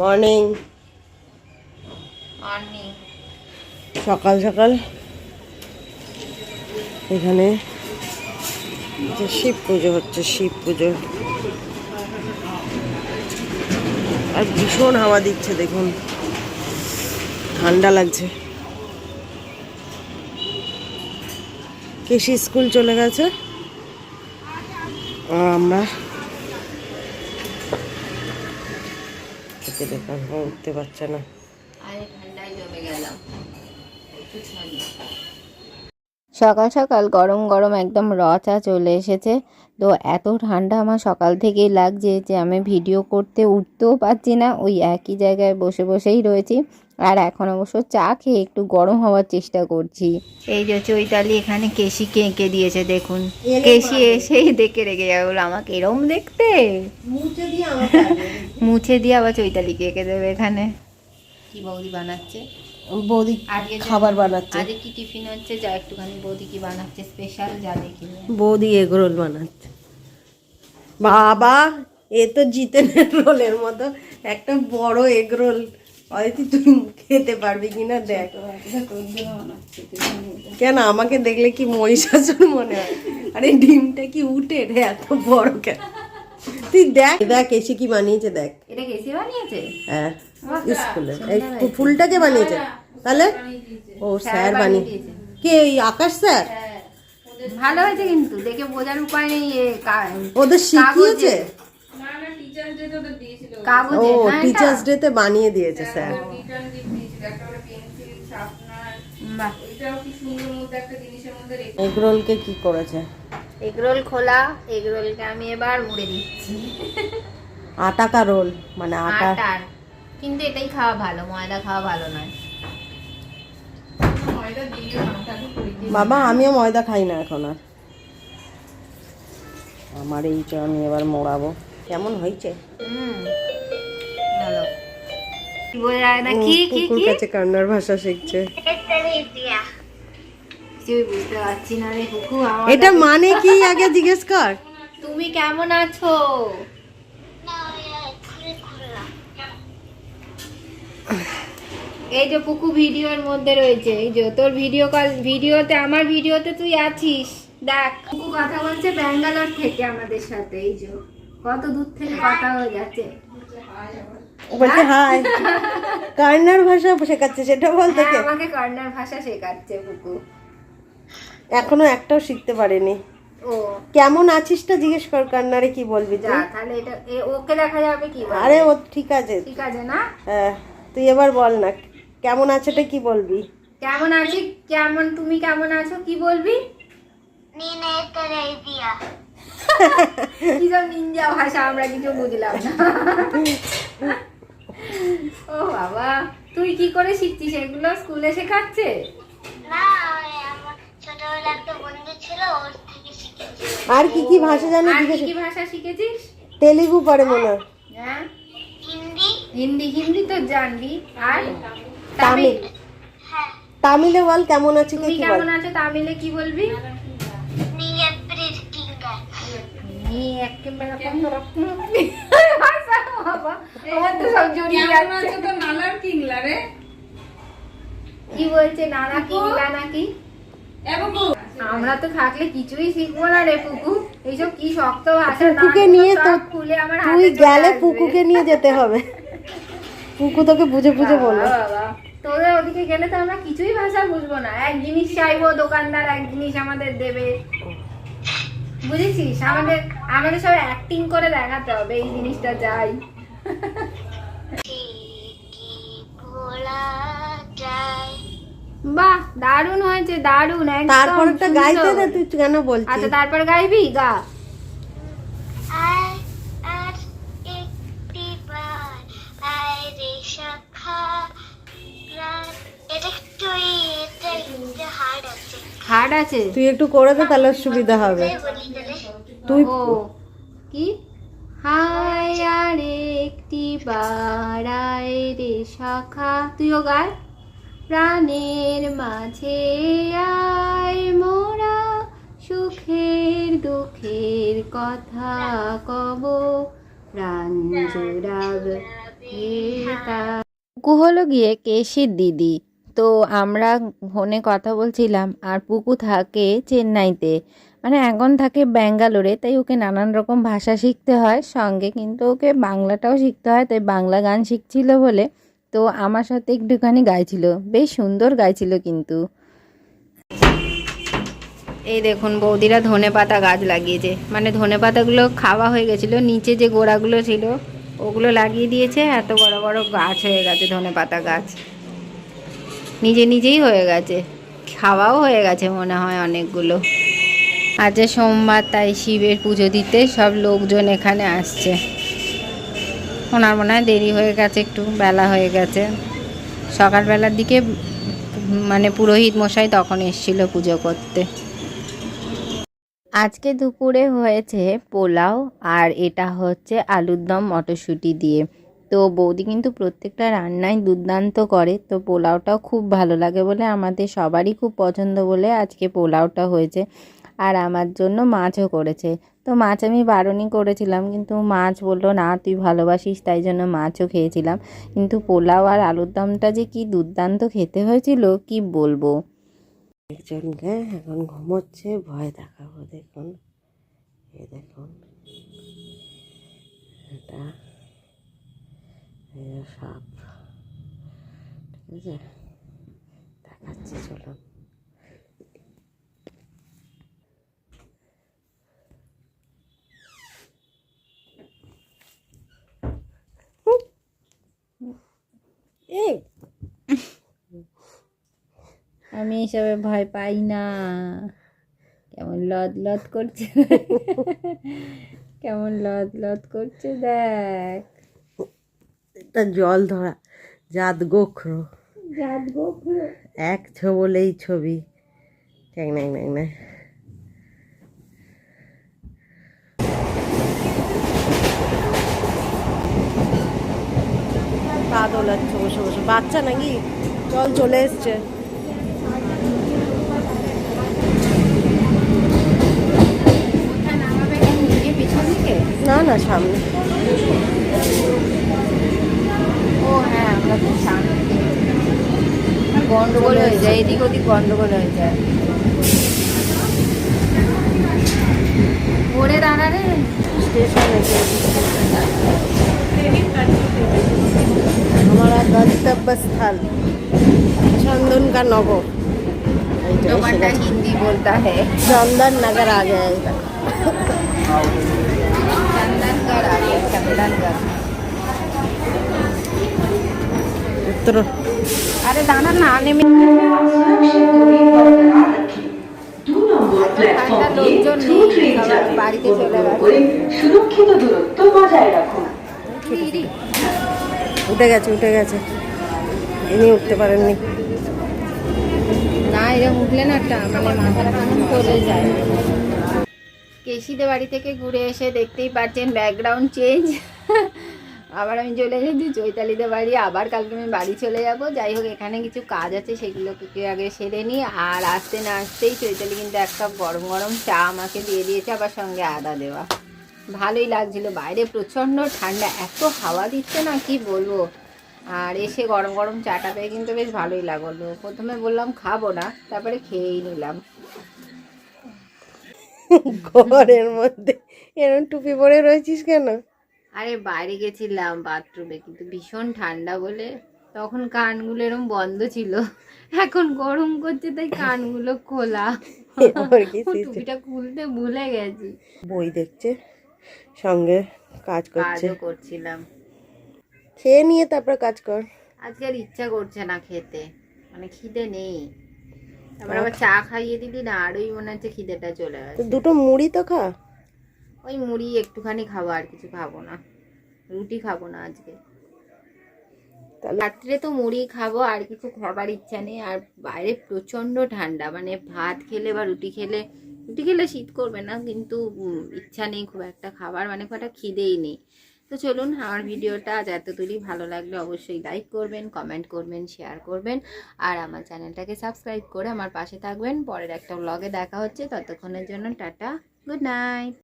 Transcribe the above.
Morning morning সকাল সকাল এখানে যে শিব পুজো হচ্ছে শিব পুজো। আর ভীষণ হাওয়া দিচ্ছে দেখুন। ঠান্ডা লাগছে। কেশি স্কুল চলে গেছে। আমরা একে দেখান উঠতে পারছে না। সকাল সকাল গরম গরম একদম রচা চা চলে এসেছে। তো এত ঠান্ডা আমার সকাল থেকেই লাগছে যে আমি ভিডিও করতে উঠতেও পারছি না। ওই একই জায়গায় বসে বসেই রয়েছি। আর এখন অবশ্য চা খেয়ে একটু গরম হওয়ার চেষ্টা করছি। এই যে চৈতালি এখানে কেশিকে এঁকে দিয়েছে দেখুন। কেশি এসেই দেখে রেখে যাবে আমাকে এরম দেখতে? মুছে দিয়ে আমাকে মুছে দিয়ে আবার চৈতালিকে এঁকে দেবে এখানে। কি বৌদি বানাচ্ছে? বৌদি আজকে খাবার বানাচ্ছে। আজকে কি টিফিন হচ্ছে যা একটুখানি বৌদি কি বানাচ্ছে স্পেশাল যা দেখি বৌদি এগরোল বানাচ্ছে। বাবা এ তো জিতেনের রোলের মতো একটা বড় এগরোল তুই খেতে পারবি কিনা দেখ। কেন আমাকে দেখলে কি মহিষাসুর মনে হয়? আরে ডিমটা কি উঠে রে এত বড় কেন? তুই দেখ দেখ এসে কি বানিয়েছে দেখ। এটা কেসি বানিয়েছে? হ্যাঁ স্কুলে। এই ফু- ফুলটাকে বানিয়েছে? তাহলে? ও স্যার বানিয়ে কে এই আকাশ স্যার? ভালো হয়েছে কিন্তু দেখে বোঝার উপায় নেই কা- ওদের শিখিয়েছে? ও? টিচার্স ডে তে বানিয়ে দিয়েছে স্যার। বাহ। এগরোলকে কি করেছে? এগরোল খোলা এগরোলকে আমি এবার মুড়ে দিচ্ছি। আটাকা রোল? মানে আটা কিন্তু এটাই খাওয়া ভালো ময়দা খাওয়া ভালো নয়। বাবা আমিও ময়দা খাই না এখন আর। আমার এইটা আমি এবার মোড়াবো। কেমন হয়েছে? কুকুর কাছে কান্নার ভাষা শিখছে। এটা মানে কি? আগে জিজ্ঞেস কর। তুমি কেমন আছো? এই যে পুকু ভিডিওর মধ্যে রয়েছে এই যে তোর ভিডিও কল ভিডিওতে আমার ভিডিওতে তুই আছিস। দেখ। পুকু কথা বলছে ব্যাঙ্গালোর থেকে আমাদের সাথে এই যে। কত দূর থেকে কথা হয়ে যাচ্ছে। বলছে হাই। কান্নার ভাষা শেখাচ্ছে সেটা বল হ্যাঁ, তোকে। আমাকে কর্নার ভাষা শেখাচ্ছে এখনও একটাও শিখতে পারেনি। ও। কেমন আছিসটা জিজ্ঞেস কর কান্নারে কি বলবি যা তুই? তাহলে এটা ওকে দেখা যাবে কি আরে ও ঠিক আছে। ঠিক আছে না? হ্যাঁ তুই এবার বল না কেমন আছেটা কি বলবি? কেমন আছি? কেমন তুমি কেমন আছো? কি বলবি? নিনজা ভাষা আমরা কিছু বুঝলাম না। ও বাবা তুই কি করে শিখছিস এগুলো? স্কুলে শেখাচ্ছে? আর কি কি ভাষা জানি? আর কি ভাষা শিখেছিস? তেলেগু পারে মনে হয়। হ্যাঁ? হিন্দি। হিন্দি তো জানবি। আর তামিল। তামিলে? বল কেমন আছে কি কেমন আছো তামিলে কি বলবি? নি একেবারে রকম রকম ভাষা তো সব জড়িয়ে যাচ্ছে কি বলছে নানা কিংলা নাকি? আমরা তো থাকলে কিছুই শিখব না রে পুকু এইসব কি শক্ত ভাষা? পুকুকে নিয়ে তো- খুলে আমার তুই গেলে পুকুকে নিয়ে যেতে হবে। পুকু তোকে বুঝে বুঝে বলবে বাবা। তোদের ওদিকে গেলে তো আমরা কিছুই ভাষা বুঝব না। এক জিনিস চাইব দোকানদার এক জিনিস আমাদের দেবে। বুঝেছিস? আমাদের আমাদের সব অ্যাক্টিং করে দেখাতে হবে এই জিনিসটা যাই। বাহ দারুণ হয়েছে দারুণ একদম গাইতে না তুই কেন বলছিস? আচ্ছা তারপর গাইবি? গা। হার্ড আছে? তুই একটু করে দে তাহলে সুবিধা হবে। তুই কি? হায় আর একটি বাড়ায় রে শাখা। তুইও গায়? প্রাণের মাঝে আয় মোরা সুখের দুঃখের কথা কব। প্রাণ জোড়াব পুকু হলো গিয়ে কেশির দিদি। তো আমরা ফোনে কথা বলছিলাম আর পুকু থাকে চেন্নাইতে। মানে এখন থাকে ব্যাঙ্গালোরে, তাই ওকে নানান রকম ভাষা শিখতে হয়, সঙ্গে কিন্তু ওকে বাংলাটাও শিখতে হয়, তাই বাংলা গান শিখছিল বলে তো আমার সাথে একটুখানি গাইছিল। বেশ সুন্দর গাইছিল কিন্তু। এই দেখুন বৌদিরা ধনে পাতা গাছ লাগিয়েছে। মানে ধনে পাতাগুলো খাওয়া হয়ে গেছিল, নিচে যে গোড়াগুলো ছিল, ওগুলো লাগিয়ে দিয়েছে, এত বড় বড় গাছ হয়ে গেছে ধনে পাতা গাছ। নিজে নিজেই হয়ে গেছে। খাওয়াও হয়ে গেছে মনে হয় অনেকগুলো। আজ সোমবার, তাই শিবের পুজো দিতে সব লোকজন এখানে আসছে। ওনার মনে হয় দেরি হয়ে গেছে, একটু বেলা হয়ে গেছে। সকালবেলার দিকে মানে পুরোহিত মশাই তখন এসেছিল পুজো করতে। আজকে দুপুরে হয়েছে পোলাও, আর এটা হচ্ছে আলুর দম মটরশুঁটি দিয়ে। তো বৌদি কিন্তু প্রত্যেকটা রান্নাই দুর্দান্ত করে। তো পোলাওটাও খুব ভালো লাগে বলে আমাদের সবারই খুব পছন্দ বলে আজকে পোলাওটা হয়েছে। আর আমার জন্য মাছও করেছে। তো মাছ আমি বারণই করেছিলাম কিন্তু মাছ বলল, না, তুই ভালোবাসিস তাই জন্য মাছও খেয়েছিলাম। কিন্তু পোলাও আর আলুর দমটা যে কি দুর্দান্ত খেতে হয়েছিল, কি বলব? একজনকে এখন ঘুমোচ্ছে, ভয় দেখাবো, দেখুন। এ দেখুন। এটা সাপ ঠিক আছে? দেখাচ্ছি এই! আমি এসবে ভয় পাই না। কেমন লদ লদ করছে? কেমন লদ লদ করছে দেখ। এটা জল ধরা। জাত গোখর। এক ছবলেই ছবি। ট্যাং ন্যাং ন্যাং ন্যাং। পা দোলাচ্ছে বসে বসে। বাচ্চা নাকি? জল চলে এসছে। না না সামনে। ও হ্যাঁ আমরা তো গন্ডগোল হয়ে যায় এদিক ওদিক গন্ডগোল হয়ে যায়। ওরে দাঁড়া রে। স্টেশন আমরা গন্তব্য হিন্দি বলতা চন্দন নগর চন্দনগড় চন্দনগড় মাত্র আরে দাঁড়া না নেমে উঠে গেছে উঠে গেছে। ইনি উঠতে পারেননি। না এরকম উঠলে না মানে মাথাটা চলে যায়। কেশিদের বাড়ি থেকে ঘুরে এসে দেখতেই পাচ্ছেন ব্যাকগ্রাউন্ড চেঞ্জ আবার আমি চলে এসেছি চৈতালিদের বাড়ি, আবার কালকে আমি বাড়ি চলে যাব। যাই হোক, এখানে কিছু কাজ আছে সেগুলোকে আগে সেরে নিই আর আসতে না আসতেই চৈতালি কিন্তু এক কাপ গরম গরম চা আমাকে দিয়ে দিয়েছে, আবার সঙ্গে আদা দেওয়া। ভালোই লাগছিল। বাইরে প্রচণ্ড ঠান্ডা, এত হাওয়া দিচ্ছে না, কি বলব? আর এসে গরম গরম চাটা পেয়ে কিন্তু বেশ ভালোই লাগল। প্রথমে বললাম খাব না, তারপরে খেয়েই নিলাম। ঘরের মধ্যে এরকম টুপি পরে রয়েছিস কেন? আরে বাইরে গেছিলাম বাথরুমে কিন্তু ভীষণ ঠান্ডা বলে তখন কানগুলো এরম বন্ধ ছিল। এখন গরম করছে তাই কানগুলো খোলা? টুপিটা খুলতে ভুলে গেছি। বই দেখছে সঙ্গে কাজ করছে। করছিলাম। খেয়ে নিয়ে তারপর কাজ কর। আজকে আর ইচ্ছা করছে না খেতে। মানে খিদে নেই। তারপর আবার চা খাইয়ে দিলি না আরোই মনে হচ্ছে খিদেটা চলে গেছে দুটো মুড়ি তো খা। ওই মুড়ি একটুখানি খাব আর কিছু খাব না। রুটি খাব না আজকে। রাত্রে তো মুড়ি খাব আর কিছু খাবার ইচ্ছা নেই। আর বাইরে প্রচণ্ড ঠান্ডা মানে ভাত খেলে বা রুটি খেলে রুটি খেলে শীত করবে না কিন্তু ইচ্ছা নেই খুব একটা খাবার মানে খুব একটা খিদেই নেই। তো চলুন আমার ভিডিওটা আজ এত দূরই ভালো লাগলে অবশ্যই লাইক করবেন কমেন্ট করবেন শেয়ার করবেন আর আমার চ্যানেলটাকে সাবস্ক্রাইব করে আমার পাশে থাকবেন। পরের একটা ব্লগে দেখা হচ্ছে। ততক্ষণের জন্য টাটা গুড নাইট